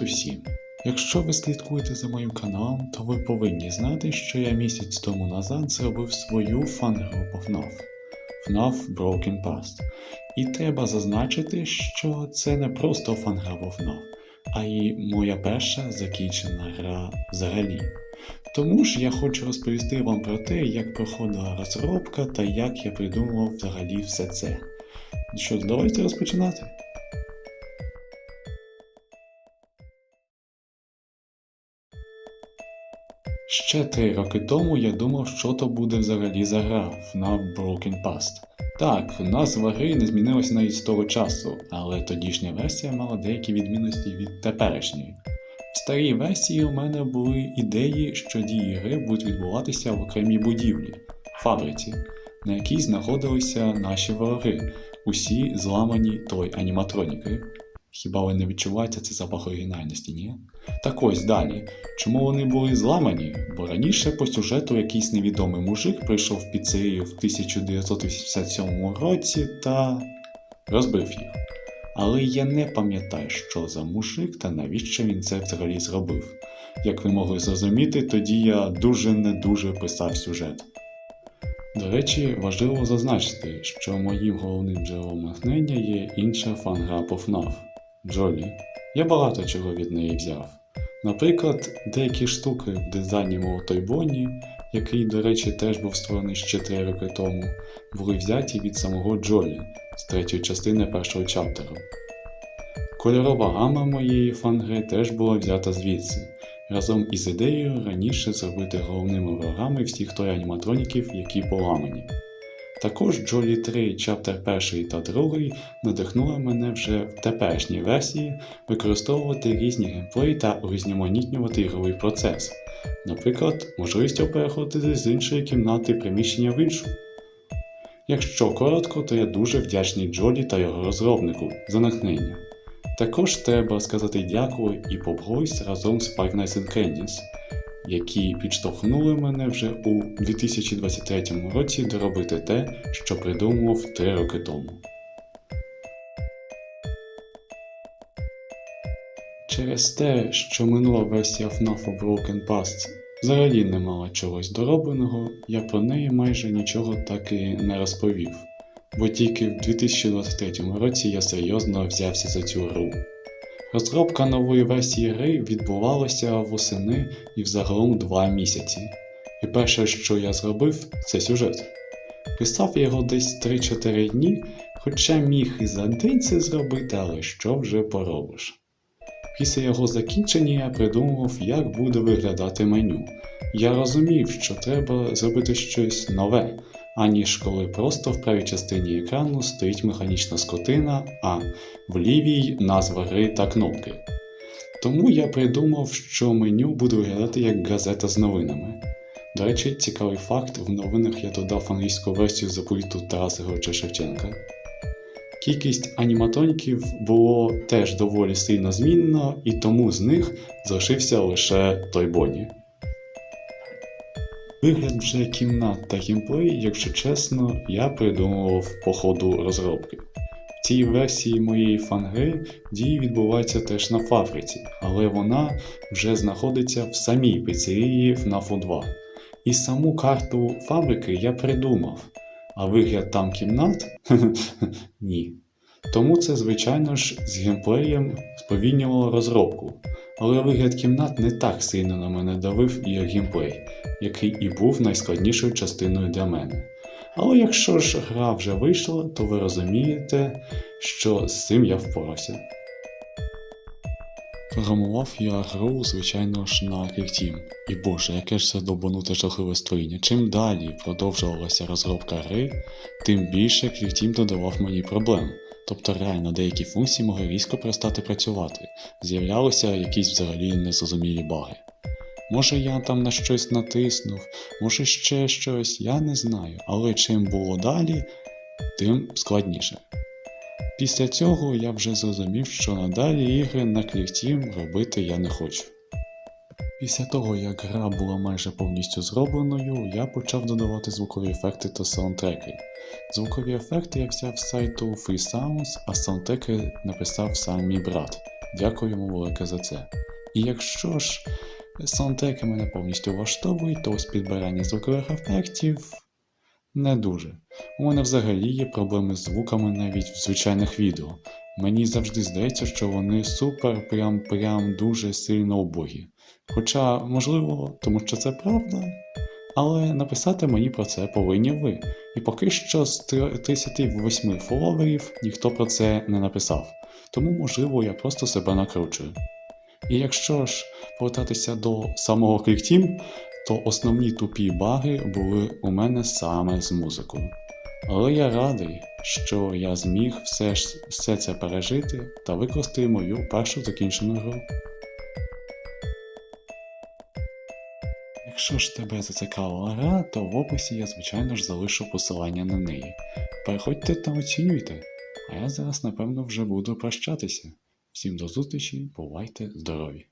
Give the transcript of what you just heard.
Усім! Якщо ви слідкуєте за моїм каналом, то ви повинні знати, що я місяць тому назад зробив свою фан-групу FNAF FNAF Broken Past. І треба зазначити, що це не просто фан-група FNAF, а й моя перша закінчена гра взагалі. Тому ж я хочу розповісти вам про те, як проходила розробка та як я придумував взагалі все це. Що, давайте розпочинати. Ще три роки тому я думав, що то буде взагалі за гра FNAF Broken Past. Так, назва гри не змінилася навіть з того часу, але тодішня версія мала деякі відмінності від теперішньої. В старій версії у мене були ідеї, що дії гри будуть відбуватися в окремій будівлі фабриці, на якій знаходилися наші вороги, усі зламані той аніматроніки. Хіба ви не відчуваєте цей запах оригінальності, ні? Так ось далі. Чому вони були зламані? Бо раніше по сюжету якийсь невідомий мужик прийшов в піцерію в 1987 році та розбив їх. Але я не пам'ятаю, що за мужик та навіщо він це взагалі зробив. Як ви могли зрозуміти, тоді я дуже не дуже писав сюжет. До речі, важливо зазначити, що моїм головним джерелом натхнення є інша фан-гра по FNAF – Джолі. Я багато чого від неї взяв. Наприклад, деякі штуки в дизайні мого Тойбоні, який, до речі, теж був створений ще 3 роки тому, були взяті від самого Джолі з третьої частини першого чаптеру. Кольорова гама моєї фангри теж була взята звідси, разом із ідеєю раніше зробити головними ворогами всіх той аніматроніків, які поламані. Також Джолі 3, чаптер 1 та 2 надихнули мене вже в теперішній версії використовувати різні геймплей та урізноманітнювати ігровий процес, наприклад, можливістю переходити з іншої кімнати приміщення в іншу. Якщо коротко, то я дуже вдячний Джолі та його розробнику за натхнення. Також треба сказати дякую і Pop разом з Five Nights at Candies, які підштовхнули мене вже у 2023 році доробити те, що придумував 3 роки тому. Через те, що минула версія FNAF Broken Past взагалі не мала чогось доробленого, я про неї майже нічого так і не розповів, бо тільки в 2023 році я серйозно взявся за цю гру. Розробка нової версії гри відбувалася восени і взагалом два місяці. І перше, що я зробив, це сюжет. Писав його десь 3-4 дні, хоча міг і за день це зробити, але що вже поробиш. Після його закінчення я придумував, як буде виглядати меню. Я розумів, що треба зробити щось нове, аніж коли просто в правій частині екрану стоїть механічна скотина, а в лівій назва гри та кнопки. Тому я придумав, що меню буде виглядати як газета з новинами. До речі, цікавий факт: в новинах я додав англійську версію заповіту Тараса Григорича Шевченка. Кількість аніматроніків було теж доволі сильно змінена, і тому з них залишився лише той Бонні. Вигляд вже кімнат та геймплей, якщо чесно, я придумував по ходу розробки. В цій версії моєї фангри дії відбуваються теж на фабриці, але вона вже знаходиться в самій піцерії FNAF 2. І саму карту фабрики я придумав, а вигляд там кімнат ні. Тому це, звичайно ж, з геймплеєм сповільнювало розробку. Але вигляд кімнат не так сильно на мене давив, як геймплей, який і був найскладнішою частиною для мене. Але якщо ж гра вже вийшла, то ви розумієте, що з цим я впорався. Програмував я гру, звичайно ж, на Creative. І боже, яке ж це добануте жахливе створіння. Чим далі продовжувалася розробка гри, тим більше Creative додавав мені проблем. Тобто реально деякі функції могли різко перестати працювати, з'являлися якісь взагалі незрозумілі баги. Може я там на щось натиснув, може ще щось, я не знаю, але чим було далі, тим складніше. Після цього я вже зрозумів, що надалі ігри на Clear робити я не хочу. Після того, як гра була майже повністю зробленою, я почав додавати звукові ефекти та саундтреки. Звукові ефекти я взяв з сайту Free Sounds, а саундтреки написав сам мій брат. Дякуємо велике за це. І якщо ж саундтреки мене повністю влаштовують, то ось підбирання звукових ефектів не дуже. У мене взагалі є проблеми з звуками навіть в звичайних відео. Мені завжди здається, що вони супер, прям прям дуже сильно убогі. Хоча, можливо, тому що це правда, але написати мені про це повинні ви. І поки що з 38 фоловерів ніхто про це не написав. Тому, можливо, я просто себе накручую. І якщо ж повертатися до самого Clickteam, то основні тупі баги були у мене саме з музикою. Але я радий, що я зміг все, все це пережити та викласти мою першу закінчену гру. Якщо ж тебе зацікавила гра, то в описі я звичайно ж залишу посилання на неї. Переходьте та оцінюйте. А я зараз, напевно, вже буду прощатися. Всім до зустрічі, бувайте здорові!